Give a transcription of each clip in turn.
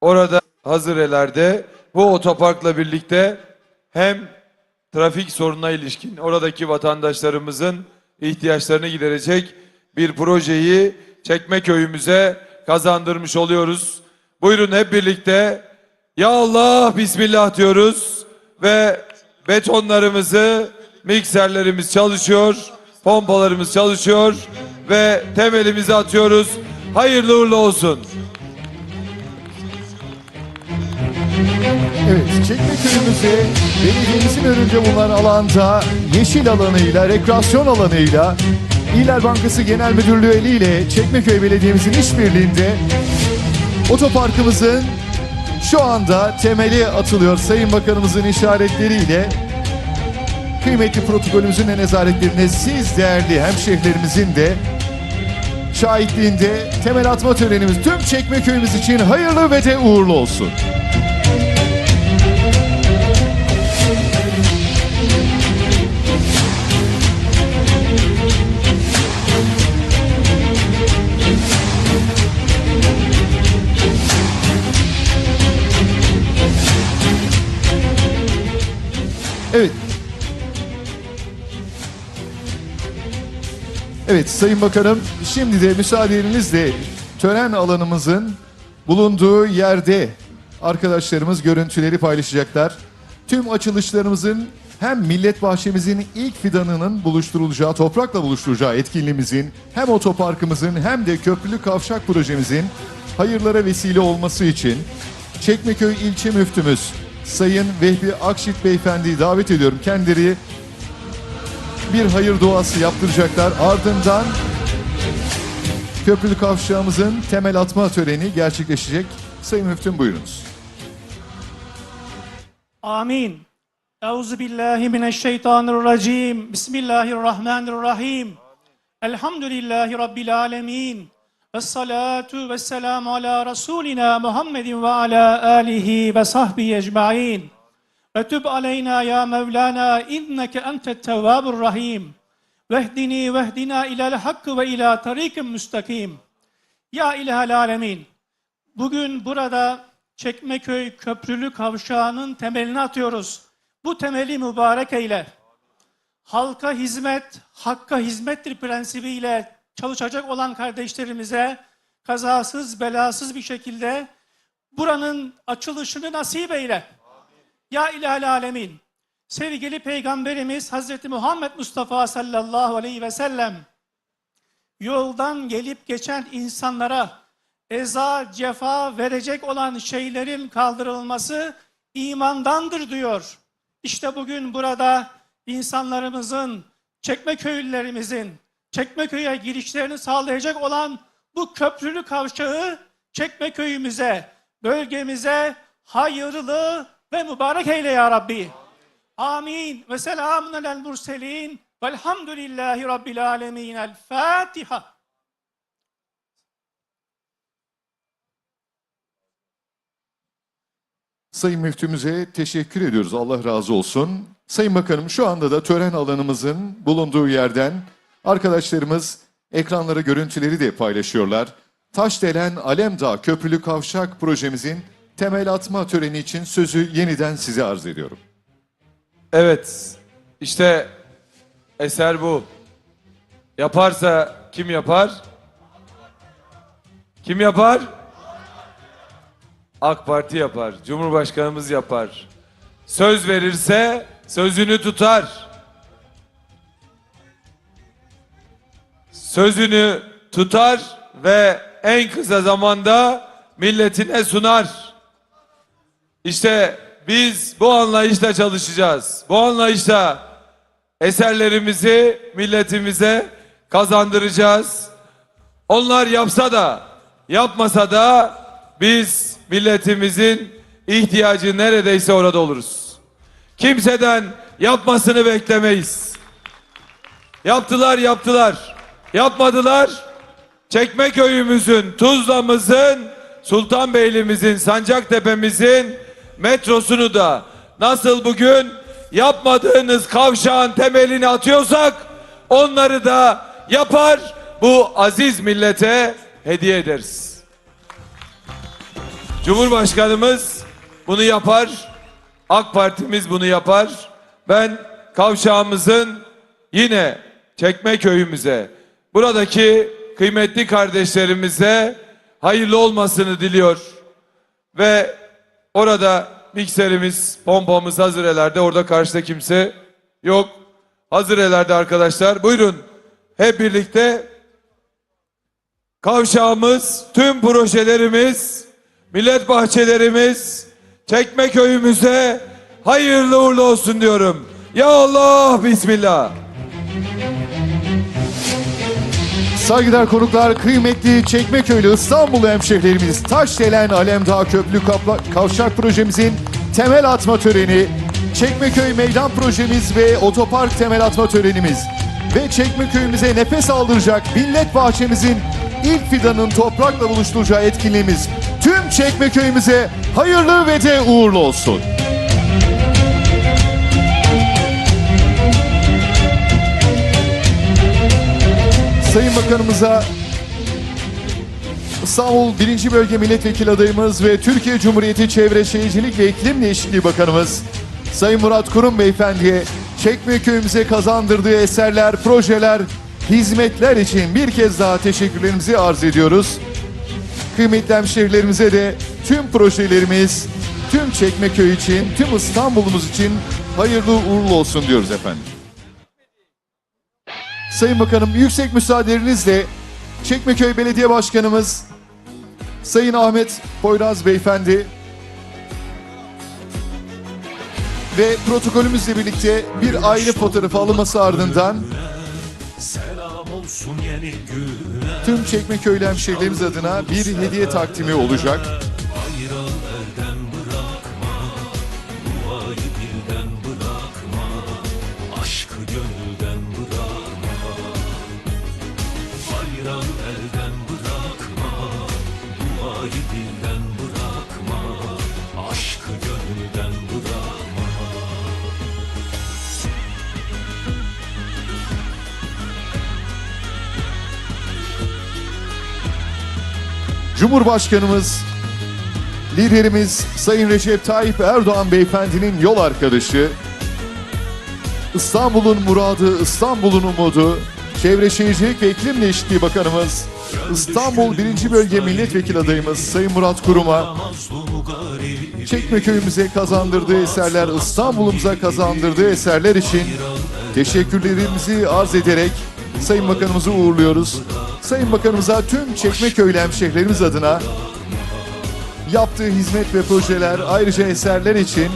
orada Hazırelerde bu otoparkla birlikte hem trafik sorununa ilişkin oradaki vatandaşlarımızın ihtiyaçlarını giderecek bir projeyi Çekmeköy'ümüze kazandırmış oluyoruz. Buyurun hep birlikte ya Allah Bismillah diyoruz ve betonlarımızı mikserlerimiz çalışıyor, pompalarımız çalışıyor ve temelimizi atıyoruz. Hayırlı uğurlu olsun. Evet, Çekmeköy'ümüzde belediyemizin önünde bulunan alanda yeşil alanıyla, rekreasyon alanıyla İller Bankası Genel Müdürlüğü eliyle Çekmeköy Belediye'mizin işbirliğinde otoparkımızın şu anda temeli atılıyor Sayın Bakanımızın işaretleriyle. Kıymetli protokolümüzün de nezaretlerinde siz değerli hemşehrilerimizin de şahitliğinde temel atma törenimiz tüm Çekmeköy'ümüz için hayırlı ve de uğurlu olsun. Evet. Evet Sayın Bakanım şimdi de müsaadenizle tören alanımızın bulunduğu yerde arkadaşlarımız görüntüleri paylaşacaklar. Tüm açılışlarımızın hem millet bahçemizin ilk fidanının buluşturulacağı, toprakla buluşturacağı etkinliğimizin hem otoparkımızın hem de köprülü kavşak projemizin hayırlara vesile olması için Çekmeköy ilçe müftümüz Sayın Vehbi Akşit Beyefendi'yi davet ediyorum. Kendileri bir hayır duası yaptıracaklar. Ardından köprülü kavşağımızın temel atma töreni gerçekleşecek. Sayın Müftüm buyurunuz. Amin. Euzu billahi mineşşeytanirracim. Bismillahirrahmanirrahim. Elhamdülillahi rabbil alamin. Ve salatu ve selamu ala Resulina Muhammedin ve ala alihi ve sahbihi ecma'in. Ve tüb aleyna ya Mevlana inneke entet tevvabur rahim. Vehdini vehdina ilel hakkı ve ila tarikim müstakim. Ya ilahel alemin. Bugün burada Çekmeköy Köprülü Kavşağı'nın temelini atıyoruz. Bu temeli mübarek eyle. Halka hizmet, hakka hizmettir prensibiyle çalışacak olan kardeşlerimize kazasız belasız bir şekilde buranın açılışını nasip eyle. Ya İlahel Alemin, sevgili Peygamberimiz Hazreti Muhammed Mustafa sallallahu aleyhi ve sellem yoldan gelip geçen insanlara eza, cefa verecek olan şeylerin kaldırılması imandandır diyor. İşte bugün burada insanlarımızın, Çekmeköylülerimizin, Çekmeköy'e girişlerini sağlayacak olan bu köprülü kavşağı Çekmeköy'ümüze, bölgemize hayırlı ve mübarek eyle ya Rabbi. Amin. Ve selamun alel murselin. Velhamdülillahi Rabbil alemin. El Fatiha. Sayın Müftümüze teşekkür ediyoruz. Allah razı olsun. Sayın Bakanım şu anda da tören alanımızın bulunduğu yerden arkadaşlarımız ekranlara görüntüleri de paylaşıyorlar. Taşdelen Alemdağ Köprülü Kavşak projemizin temel atma töreni için sözü yeniden size arz ediyorum. Evet, işte eser bu. Yaparsa kim yapar? Kim yapar? AK Parti yapar, Cumhurbaşkanımız yapar. Söz verirse sözünü tutar. Sözünü tutar ve en kısa zamanda milletine sunar. İşte biz bu anlayışla çalışacağız. Bu anlayışla eserlerimizi milletimize kazandıracağız. Onlar yapsa da yapmasa da biz milletimizin ihtiyacı neredeyse orada oluruz. Kimseden yapmasını beklemeyiz. Yaptılar yaptılar. Yapmadılar. Çekmeköy'ümüzün, Tuzla'mızın, Sultanbeyli'mizin, Sancaktepe'mizin metrosunu da nasıl bugün yapmadığınız kavşağın temelini atıyorsak onları da yapar bu aziz millete hediye ederiz. Cumhurbaşkanımız bunu yapar. AK Partimiz bunu yapar. Ben kavşağımızın yine Çekmeköy'ümüze, buradaki kıymetli kardeşlerimize hayırlı olmasını diliyor. Ve orada mikserimiz, pompamız hazır elerde. Orada karşıda kimse yok. Hazır elerde arkadaşlar. Buyurun. Hep birlikte kavşağımız, tüm projelerimiz, millet bahçelerimiz, Çekmeköy'ümüze hayırlı uğurlu olsun diyorum. Ya Allah, Bismillah. Saygıdeğer konuklar, kıymetli Çekmeköylü İstanbul hemşehrilerimiz Taşdelen Alemdağ Köprü Kavşak projemizin temel atma töreni, Çekmeköy Meydan projemiz ve otopark temel atma törenimiz ve Çekmeköy'ümüze nefes aldıracak millet bahçemizin ilk fidanın toprakla buluşturacağı etkinliğimiz tüm Çekmeköy'ümüze hayırlı ve de uğurlu olsun. Sayın Bakanımıza İstanbul 1. Bölge Milletvekili adayımız ve Türkiye Cumhuriyeti Çevre Şehircilik ve İklim Değişikliği Bakanımız Sayın Murat Kurum Beyefendi'ye Çekmeköy'ümüze kazandırdığı eserler, projeler, hizmetler için bir kez daha teşekkürlerimizi arz ediyoruz. Kıymetli hemşehrilerimize de tüm projelerimiz, tüm Çekmeköy için, tüm İstanbul'umuz için hayırlı uğurlu olsun diyoruz efendim. Sayın Bakanım yüksek müsaadenizle Çekmeköy Belediye Başkanımız Sayın Ahmet Poyraz Beyefendi ve protokolümüzle birlikte bir aile fotoğrafı alınması ardından tüm Çekmeköylü hemşehrilerimiz adına bir hediye takdimi olacak. Dilden bırakma Aşkı gönülden bırakma. Cumhurbaşkanımız, liderimiz Sayın Recep Tayyip Erdoğan Beyefendinin yol arkadaşı, İstanbul'un muradı, İstanbul'un umudu, Çevre Şehircilik ve İklim Değişikliği Bakanımız, İstanbul 1. Bölge Milletvekili adayımız Sayın Murat Kurum'a, Çekmeköy'ümüze kazandırdığı eserler, İstanbul'umuza kazandırdığı eserler için teşekkürlerimizi arz ederek Sayın Bakanımızı uğurluyoruz. Sayın Bakanımıza tüm Çekmeköylü hemşehrilerimiz adına yaptığı hizmet ve projeler ayrıca eserler için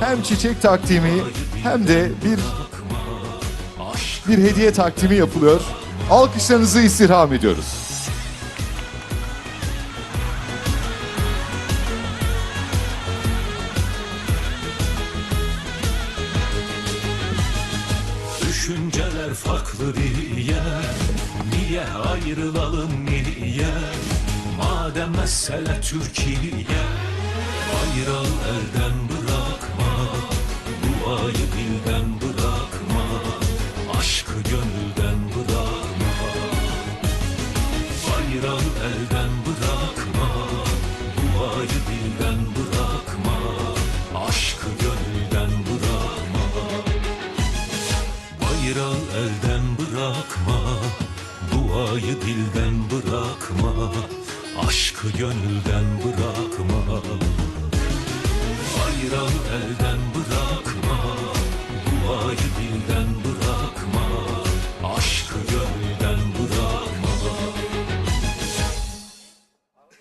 hem çiçek takdimi hem de bir bir hediye takdimi yapılıyor. Alkışlarınızı istirham ediyoruz. Düşünceler farklı diye. Niye ayrılalım niye? Madem mesele Türkiye Bayrağı elden bırakma Duayı dilden bırakma Aşkı gönülden bırakma. Bayrağı elden Sevdayı dilden bırakma Aşkı gönülden bırakma. Bayrağı elden bırakma Duayı dilden